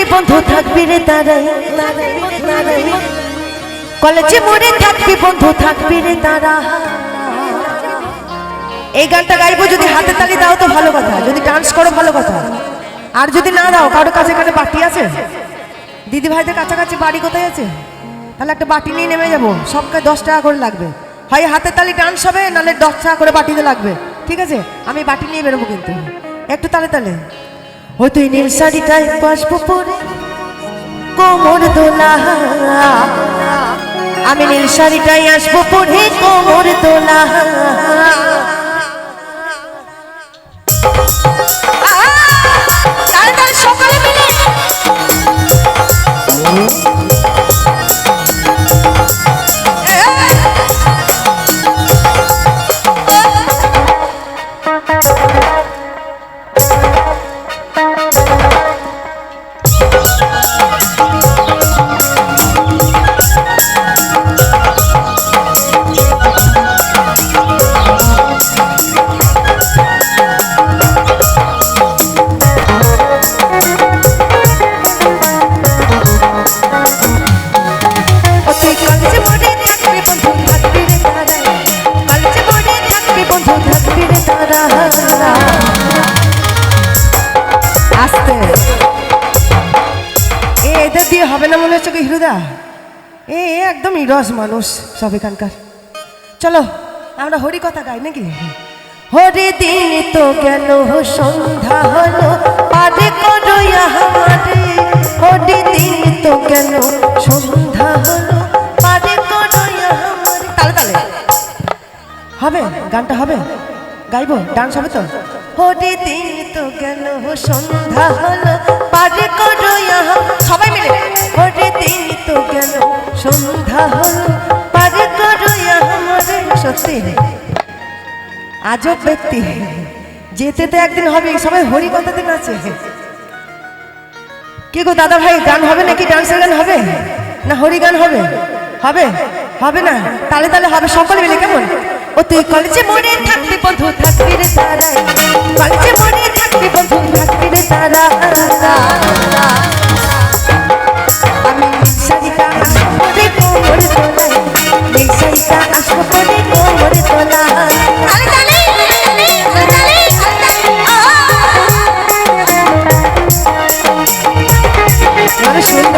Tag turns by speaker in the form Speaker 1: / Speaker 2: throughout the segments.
Speaker 1: থাকবি, বন্ধু থাকবি রে তারাই। কলেজে মোড়ে থাকবি, বন্ধু থাকবি রে তারা। এই গানটা গাইবো যদি হাতে তালি দাও তো ভালো কথা, যদি ডান্স করো ভালো কথা। আর যদি না দাও কারোর কাছে এখানে বাটি আছে? দিদি ভাইদের কাছাকাছি বাড়ি কোথায় আছে? তাহলে একটা বাটি নিয়ে নেমে যাব, সবকে দশ টাকা করে লাগবে। হয় হাতে তালি ডান্স হবে নাহলে দশ টাকা করে বাটিতে লাগবে। ঠিক আছে? আমি বাটি নিয়ে বেরোবো কিন্তু। একটু তালে তালে। ও তুই নীল শাড়িটাই বাসবো পরে। কোমর দোলা। আমি নীল শাড়িটাই আসব পরে কোমর দোলা। হবে না মনে হচ্ছে হিরুদা? এ একদম ইরস মানুষ সব এখানকার। চলো, আমরা হরি কথা গাই নাকি? হরি দিন তো গেল, সন্ধ্যা হলো পারে করো আমারে হরি দিন তো গেল, সন্ধ্যা হলো পারে করো আমারে তালে। হবে? গানটা হবে? গাইবো? ডান্স হবে তো? হরি দিন তো গেল, সন্ধ্যা হলো আজব ব্যক্তি। যেতে তো একদিন হবে সবাই হরি কথা দিন আছে। কি গো দাদা ভাই, গান হবে নাকি? ডান্সের গান হবে? না হরি গান হবে? হবে? হবে না? তালে তালে হবে, সকলে মিলে কেমন? ও তুই কলেজে মনে থাকবি বন্ধু, থাকবি রে তারা। কলেজে মনে থাকবি বন্ধু, থাকবি রে তারা। তালে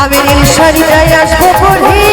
Speaker 1: আমি এই শাড়িটাই আসব পরে